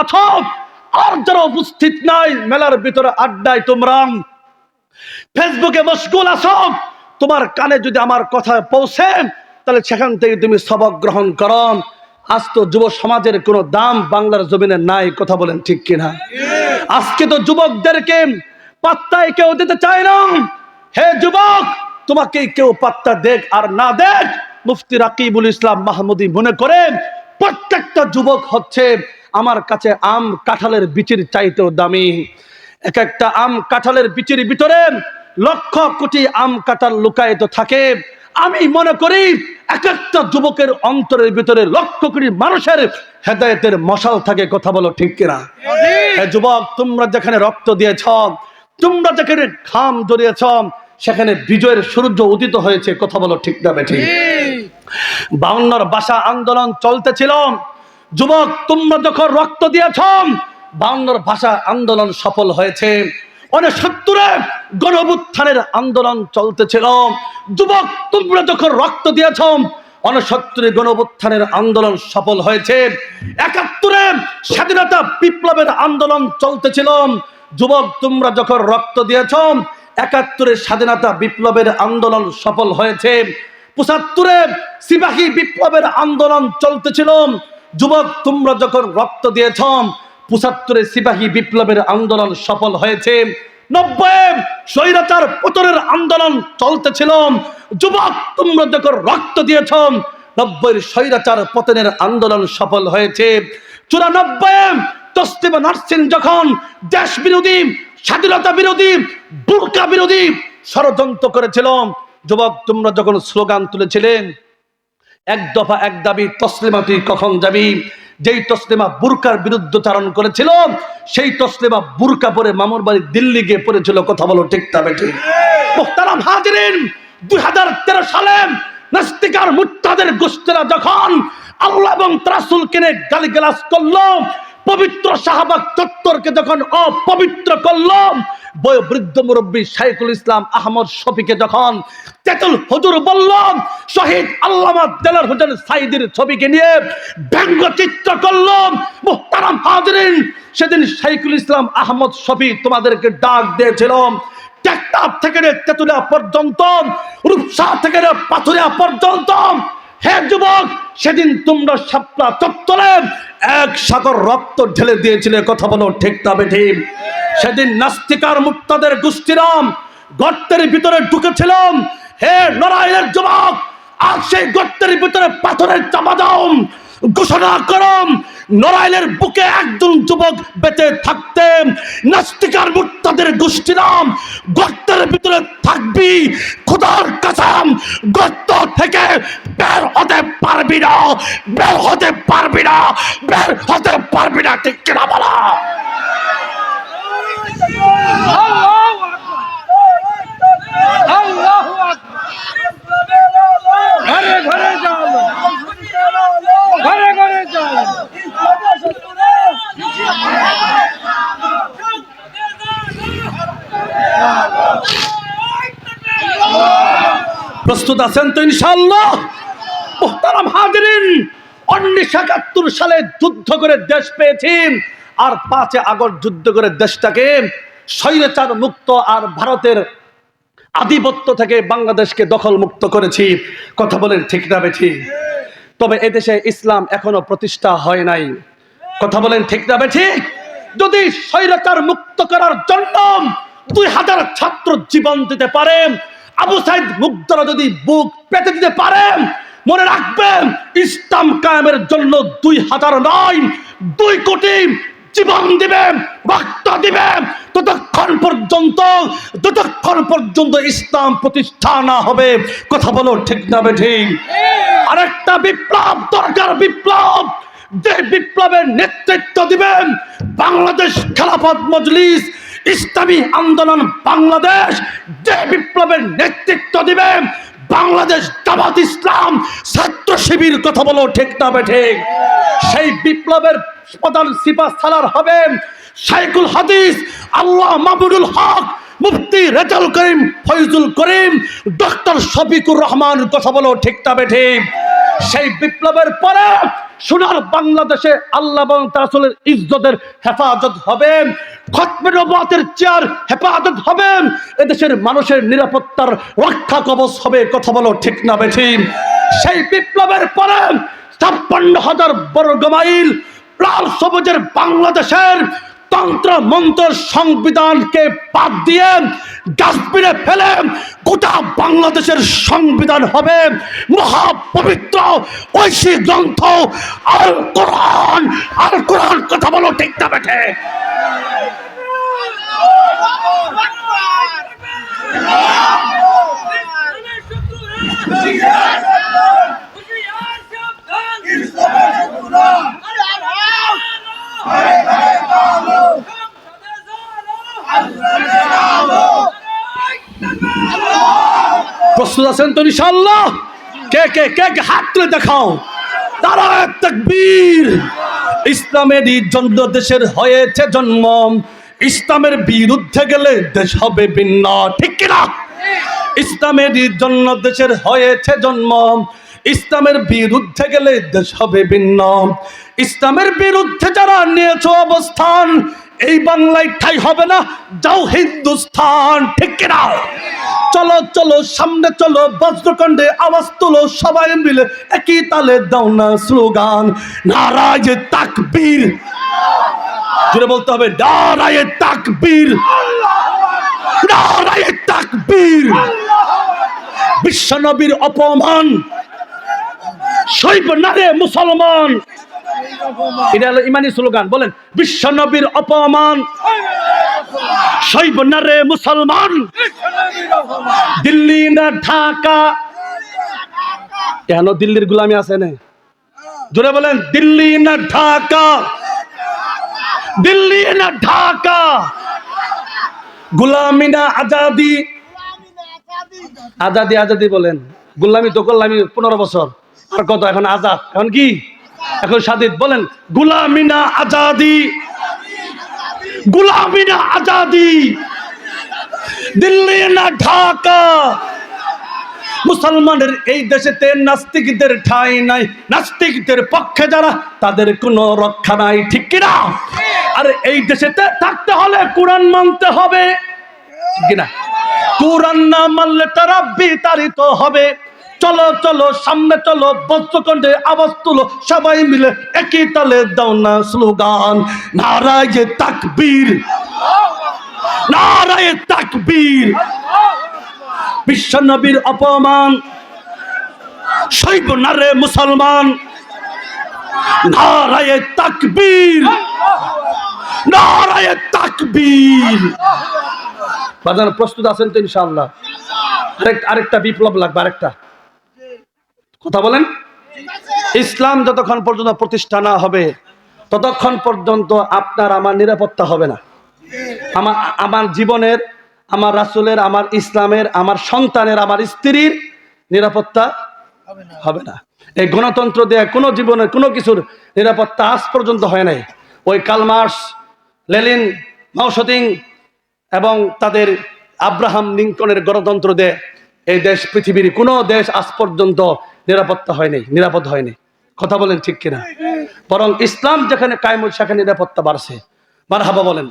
আছো? আর যারা উপস্থিত নাই? মেলার ভিতরে আড্ডায় তোমরা। ফেসবুকে মশগুল আছো? তোমার কানে যদি আমার কথা পৌঁছে, তাহলে সেখান থেকে তুমি সবক গ্রহণ করো। আজ তো যুব সমাজের কোনো দাম বাংলার জমিনে নাই, কথা বলেন ঠিক কিনা? আজকে তো যুবকদেরকে পাত্তায় কেউ দিতে চায় না। হে যুবক, তোমাকে কেউ পাত্তা দেখ আর না দেখ মুফতি রাকিবুল ইসলাম মাহমুদি মনে করেন প্রত্যেকটা যুবক হচ্ছে আমার কাছে আম কাঁঠালের বিচির চাইতেও দামি। এক একটা আম কাঁঠালের বিচির ভিতরে লক্ষ কোটি আম কাঁঠাল লুকায়িত থাকে। আমি মনে করি এক একটা যুবকের অন্তরের ভিতরে লক্ষ কোটি মানুষের হেদায়েতের মশাল থাকে কথা বলো ঠিক কিনা? হে যুবক তোমরা যেখানে রক্ত দিয়েছ তোমরা যেখানে ঘাম জড়িয়েছ সেখানে বিজয়ের সূর্য উদিত হয়েছে কথা বলো ঠিক না বেঠিক বাউন্নর ভাষা আন্দোলন চলতেছিল। যুবক, তোমরা যখন রক্ত দিয়েছ বাউন্নর ভাষা আন্দোলন সফল হয়েছে। অনেক সত্তরে গণবুত্থানের আন্দোলন চলতেছিল। যুবক, তোমরা যখন রক্ত দিয়েছ অনসত্তরে গণবুত্থানের আন্দোলন সফল হয়েছে। একাত্তরে স্বাধীনতা বিপ্লবের আন্দোলন চলতেছিল। যুবক, তোমরা যখন রক্ত দিয়েছ একাত্তরের স্বাধীনতা বিপ্লবের আন্দোলন সফল হয়েছে। পঁচাত্তরে সিপাহী বিপ্লবের আন্দোলন চলতেছিল। যুবক, তোমরা যখন রক্ত দিয়েছ পঁচাত্তরে সিপাহী বিপ্লবের আন্দোলন সফল হয়েছে। নব্বই, স্বৈরাচার পতনের আন্দোলন চলতেছিল। যুবক, তোমরা যখন রক্ত দিয়েছ নব্বই স্বৈরাচার পতনের আন্দোলন সফল হয়েছে। চুরানব্বই, তসলিমা নার্সিন যখন দেশ বিরোধী, স্বাধীনতা বিরোধী, বুরকা বিরোধী ষড়যন্ত্র করেছিল। যুবক, তোমরা যখন স্লোগান তুলেছিলেন এক দফা, এক দাবি, তসলিমা তুই কখন যাবি? যেই তসলিমা বুরকার বিরুদ্ধে চারণ করেছিল, সেই তসলিমা বুরকা পরে মামুর বাড়ি দিল্লি গিয়ে পড়েছিল। কথা বলো, ঠিক তা বেঠি? মোহতারাম হাজিরিন, দুই হাজার তেরো সালে নাস্তিকার মুত্তাদের গোষ্ঠীরা যখন আল্লাহ এবং ত্রাসুল কিনে গালিগালাজ করল, পবিত্র শাহবাগ চত্বরকে যখন অপবিত্র করল বৃদ্ধ মুরব্বী শাইকুল ইসলাম আহমদ শফিকে যখন তেতুল হুজুর বলল শহীদ আল্লামা দেলার হোসেন সাইদির ছবিকে নিয়ে ব্যঙ্গচিত্র করল মুহতারাম হাজরিন, সেদিন শাইকুল ইসলাম আহমদ শফি তোমাদেরকে ডাক দিয়েছিল টেকটাপ থেকে তেতুলিয়া পর্যন্ত, রূপসা থেকে পাথুরিয়া পর্যন্ত। হে যুবক, সেদিন তোমরা সাপলা চত্বরে এক সাগর রক্ত ঢেলে দিয়েছিলে, কথা বলো ঠিক তবে ঠিক সেদিন নাস্তিকার মুক্তাদের গোষ্ঠীরাম গর্তের ভিতরে ঢুকেছিলাম। হে নরায়ণের যুবক আজ সেই গর্তের ভিতরে পাথরের চাপা দাও। ঘোষণা করম নরাইলের বুকে একজন যুবক বেঁচে থাকতেন নাস্তিকার মুক্তাদের গোষ্ঠীরাম গর্তের ভিতরে থাকবি, খোদার কাসাম, গর্ত থেকে বের হতে পারবি না, বের হতে পারবি না, বের হতে পারবি না, ঠিক কিনা বলা? প্রস্তুত আছেন তো ইনশাল্লাহ উনিশশো একাত্তর সালে যুদ্ধ করে দেশ আর পাঁচে আগস্ট যুদ্ধ করে দেশটাকে স্বৈরাচার মুক্ত আর ভারতের আধিপত্য থেকে বাংলাদেশকে দখল মুক্ত করেছি। কথা বলেন ঠিক না বেঠি? তবে এদেশে ইসলাম এখনও প্রতিষ্ঠা হয় নাই। কথা বলেন ঠিক না বেঠিক যদি স্বৈরাচার মুক্ত করার জন্য দুই হাজার ছাত্র জীবন দিতে পারেন আবু সাইদ মুগ্ধরা যদি বুক পেতে দিতে পারেন মনে রাখবেন ইসলাম কায়েমের জন্য দুই হাজার নয়, দুই কোটি জীবন দিবেন রক্ত দিবেন ততক্ষণ পর্যন্ত ততক্ষণ পর্যন্ত ইসলাম প্রতিষ্ঠা না হবে। কথা বলো ঠিক না বেঠিক আরেকটা বিপ্লব, দরকার বিপ্লব। যে বিপ্লবের নেতৃত্ব দিবেন বাংলাদেশ খেলাফত মজলিস ইসলামী আন্দোলন বাংলাদেশ যে বিপ্লবের নেতৃত্ব দিবেন বাংলাদেশ জামাত ইসলাম ছাত্র শিবির কথা বলো, ঠিক না ঠিক? সেই বিপ্লবের প্রধান সিপা সালার হবেন শাইকুল হাদিস, আল্লাহ মাহমুদুল হক, মুফতি রেজাল করিম, ফয়জুল করিম, ডক্টর শফিকুর রহমান কথা বলো, ঠিক না ঠিক? সেই বিপ্লবের পরে সোনার বাংলাদেশে আল্লাহ এবং তার ইজ্জতের হেফাজত হবে খতমের নবুয়তের চেয়ার হেফাজত হবে এদেশের মানুষের নিরাপত্তার রক্ষা কবচ হবে, কথা বলো ঠিক না বেঠিক সেই বিপ্লবের পরে ছাপ্পান্ন হাজার বর্গ মাইল লাল সবুজের বাংলাদেশের তন্ত্র মন্ত্র সংবিধানকে বাদ দিয়ে ডাস্টবিনে ফেলে গোটা বাংলাদেশের সংবিধান হবে। মহাপবিত্র ঐশী গ্রন্থ আর কোরআন। আর কোরআন কথা বলো, ঠিক না বেঠে? প্রস্তুত আছেন তো ইনশাল্লাহ কে কে কে কে? হাত তুলে দেখাও। তারা তাকবীর। ইসলামের জন্য দেশের হয়েছে জন্ম। ইসলামের বিরুদ্ধে গেলে দেশ হবে ভিন্ন, ঠিক কিনা? ইসলামের জন্য দেশের হয়েছে জন্ম। ইসলামের বিরুদ্ধে গেলে দেশ হবে ভিন্ন। ইসলামের বিরুদ্ধে যারা নিয়েছ অবস্থান, এই বাংলায় ঠাই হবে না, যাও হিন্দুস্থান, ঠিক কিনা? চলো চলো, সামনে চলো বজ্রকণ্ঠে আওয়াজ তুলো, সবাই মিলে একই তালে দাও না স্লোগান। নারায় তাকবীর। জুড়ে বলতে হবে, নারায় তাকবীর। নারায় তাকবীর। বিশ্বনবীর অপমান। শৈব নারে মুসলমান। এটা হলো ইমানি স্লোগান, বলেন বিশ্বনবীর অপমান। শৈব নারে মুসলমান, দিল্লি না ঢাকা। কেন দিল্লির গুলামি আছে না জোরে বলেন, দিল্লি না ঢাকা। দিল্লি না ঢাকা। গুলামি না আজাদি। আজাদি আজাদি বলেন। গুলামি তো করলাম পনেরো বছর। আর কত, এখন আজাদ? এখন কি? এখন স্বাধীন বলেন গুলামি না আজাদি গুলামি না আজাদি, দিল্লি না ঢাকা, মুসলমানের এই দেশেতে নাস্তিকদের ঠাঁই নাই, নাস্তিকদের পক্ষে যারা, তাদের কোনো রক্ষা নাই, ঠিক কিনা? আর এই দেশেতে থাকতে হলে কোরআন মানতে হবে, ঠিক কিনা? কোরআন না মানলে তারা বিতাড়িত হবে। চলো চলো, সামনে চলো, বজ্রকণ্ঠে আওয়াজ তুলো, সবাই মিলে একই তালে দাও না স্লোগান। নারায় তাকবীর। নারায় তাকবীর। বিশ্ব নবীর অপমান। শৈব নারে মুসলমান। নারায় তাকবীর। নারায় তাকবীর। বাজার প্রস্তুত আছেন তো ইনশাআল্লাহ। আরেক আরেকটা বিপ্লব লাগবে, আরেকটা। কথা বলেন। ইসলাম যতক্ষণ পর্যন্ত প্রতিষ্ঠা না হবে ততক্ষণ পর্যন্ত আপনার আমার নিরাপত্তা হবে না। আমার আমার জীবনের আমার রাসুলের আমার ইসলামের আমার সন্তানের আমার স্ত্রীর নিরাপত্তা হবে না। এই গণতন্ত্র দেয়া কোনো জীবনের কোনো কিছুর নিরাপত্তা আজ পর্যন্ত হয় নাই। ওই কালমার্স লেলিন মাউসদিং এবং তাদের আব্রাহাম লিঙ্কনের গণতন্ত্র দেয় এই দেশ পৃথিবীর কোনো দেশ আজ পর্যন্ত নিরাপত্তা হয়নি নিরাপদ হয়নি কথা বলেন ঠিক কিনা? বরং ইসলাম যেখানে কায়েম সেখানে নিরাপত্তা বাড়ছে। মারহাবা বলেন।